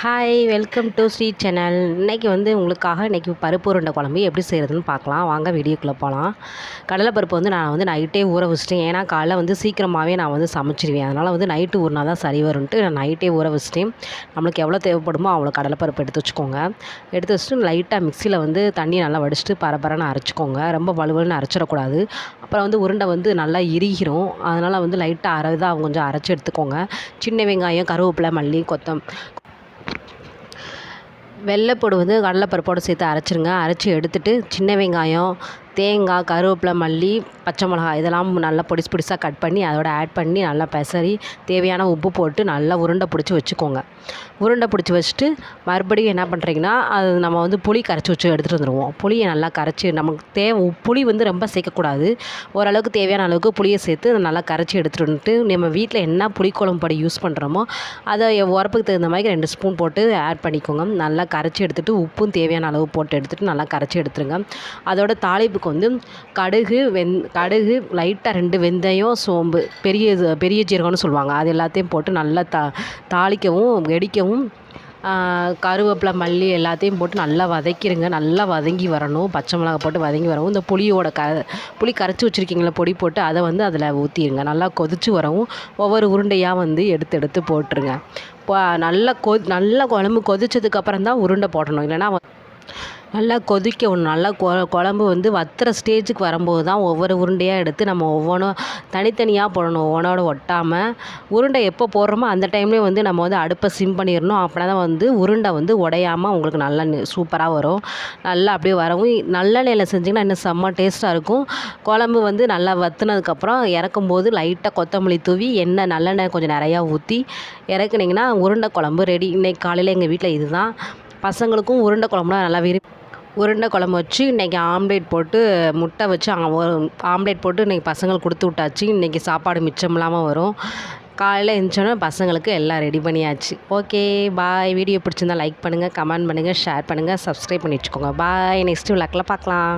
Hi welcome to Sri channel இன்றைக்கி வந்து உங்களுக்காக இன்றைக்கி பருப்பு உருண்டை குழம்பு எப்படி செய்கிறதுன்னு பார்க்கலாம். வாங்க வீடியோக்குள்ளே போகலாம் கடலைப்பருப்பு வந்து நான் வந்து நைட்டே ஊற வச்சிட்டேன். ஏன்னா காலைல வந்து சீக்கிரமாகவே நான் வந்து சமைச்சிருவேன். அதனால் வந்து நைட்டு ஊறினா தான் சரி வரும்ன்ட்டு நான் நைட்டே ஊற வச்சிட்டேன். நம்மளுக்கு எவ்வளோ தேவைப்படுமோ அவ்வளோ கடலைப்பருப்பு எடுத்து வச்சுக்கோங்க. எடுத்து வச்சுட்டு லைட்டாக மிக்சியில் வந்து தண்ணி நல்லா வடிச்சிட்டு பரபரன்னு அரைச்சிக்கோங்க. ரொம்ப வலுவலுன்னு அரைச்சிடக்கூடாது. அப்புறம் வந்து உருண்டை வந்து நல்லா இறுகிரும். அதனால் வந்து லைட்டாக அரைதாக கொஞ்சம் அரைச்சி எடுத்துக்கோங்க. சின்ன வெங்காயம் கருவேப்பிலை மல்லி கொத்தம் வெள்ளைப்பூடு வந்து கடலைப்பருப்போடு சேர்த்து அரைச்சிருங்க. அரைச்சி எடுத்துட்டு சின்ன வெங்காயம் தேங்காய் கருவேப்பிலை மல்லி பச்சை மிளகா இதெல்லாம் நல்லா பொடிசு பொடிசாக கட் பண்ணி அதோட ஆட் பண்ணி நல்லா பெசரி தேவையான உப்பு போட்டு நல்லா உருண்டை பிடிச்சி வச்சுக்கோங்க. உருண்டை பிடிச்சி வச்சுட்டு மறுபடியும் என்ன பண்ணுறீங்கன்னா அது நம்ம வந்து புளி கரைச்சி வச்சு எடுத்துகிட்டு வந்துடுவோம் புளியை நல்லா கரைச்சி நமக்கு தேவை புளி வந்து ரொம்ப சேர்க்கக்கூடாது. ஓரளவுக்கு தேவையான அளவுக்கு புளியை சேர்த்து நல்லா கரைச்சி எடுத்துகிட்டு வந்துட்டு நம்ம வீட்டில் என்ன புளிக்குழம்பு படி யூஸ் பண்ணுறோமோ அதை உரப்புக்கு தகுந்த மாதிரி ரெண்டு ஸ்பூன் போட்டு ஆட் பண்ணிக்கோங்க. நல்லா கரைச்சி எடுத்துகிட்டு உப்பும் தேவையான அளவு போட்டு எடுத்துகிட்டு நல்லா கரைச்சி எடுத்துருங்க. அதோட அளவுக்கு வந்து கடுகு வெந் கடுகு லைட்டாக ரெண்டு வெந்தயம் சோம்பு பெரிய இது பெரிய ஜீரகம்னு சொல்லுவாங்க. அது எல்லாத்தையும் போட்டு நல்லா தா தாளிக்கவும் வெடிக்கவும் கருவேப்பிலை மல்லி எல்லாத்தையும் போட்டு நல்லா வதக்கிடுங்க நல்லா வதங்கி வரணும். பச்சை மிளகா போட்டு வதங்கி வரவும். இந்த புளியோட க புளி கரைச்சி வச்சுருக்கீங்களா பொடி போட்டு அதை வந்து அதில் ஊற்றிடுங்க நல்லா கொதித்து வரவும். ஒவ்வொரு உருண்டையாக வந்து எடுத்து எடுத்து போட்டுருங்க. இப்போ நல்லா கொ நல்லா குழம்பு கொதிச்சதுக்கப்புறம் தான் உருண்டை போடணும். இல்லைன்னா நல்லா கொதிக்க விடணும் நல்லா கொ குழம்பு வந்து வத்துற ஸ்டேஜுக்கு வரும்போது தான் ஒவ்வொரு உருண்டையாக எடுத்து நம்ம ஒவ்வொன்றும் தனித்தனியாக போடணும் ஒவ்வொன்றோட ஒட்டாமல் உருண்டை எப்போ போடுறோமோ அந்த டைம்லேயே வந்து நம்ம வந்து அடுப்பை சிம் பண்ணிடணும். அப்படின்னா தான் வந்து உருண்டை வந்து உடையாமல் உங்களுக்கு நல்லா சூப்பராக வரும். நல்லா அப்படியே வரவும். நல்லெண்ணெயில் செஞ்சிங்கன்னா இன்னும் செம்ம டேஸ்ட்டாக இருக்கும். குழம்பு வந்து நல்லா வத்துனதுக்கப்புறம் இறக்கும்போது லைட்டாக கொத்தமல்லி தூவி எண்ணெய் நல்லெண்ணெய் கொஞ்சம் நிறையா ஊற்றி இறக்குனிங்கன்னா உருண்டை குழம்பு ரெடி இன்றைக்கி காலையில் எங்கள் வீட்டில் இதுதான். பசங்களுக்கும் உருண்டை குழம்புனா நல்லா விரும்பி உருண்டை குழம்பு வச்சு இன்றைக்கி ஆம்லேட் போட்டு முட்டை வச்சு ஆம்லேட் போட்டு இன்றைக்கி பசங்களுக்கு கொடுத்து விட்டாச்சு. இன்றைக்கி சாப்பாடு மிச்சம் இல்லாமல் வரும். காலையில் எழுந்திரிச்சோன்னே பசங்களுக்கு எல்லாம் ரெடி பண்ணியாச்சு. ஓகே பாய் வீடியோ பிடிச்சிருந்தா லைக் பண்ணுங்கள் கமெண்ட் பண்ணுங்கள் ஷேர் பண்ணுங்கள் சப்ஸ்கிரைப் பண்ணி வச்சுக்கோங்க. பாய் நெக்ஸ்ட் விளாக்கில் பார்க்கலாம்.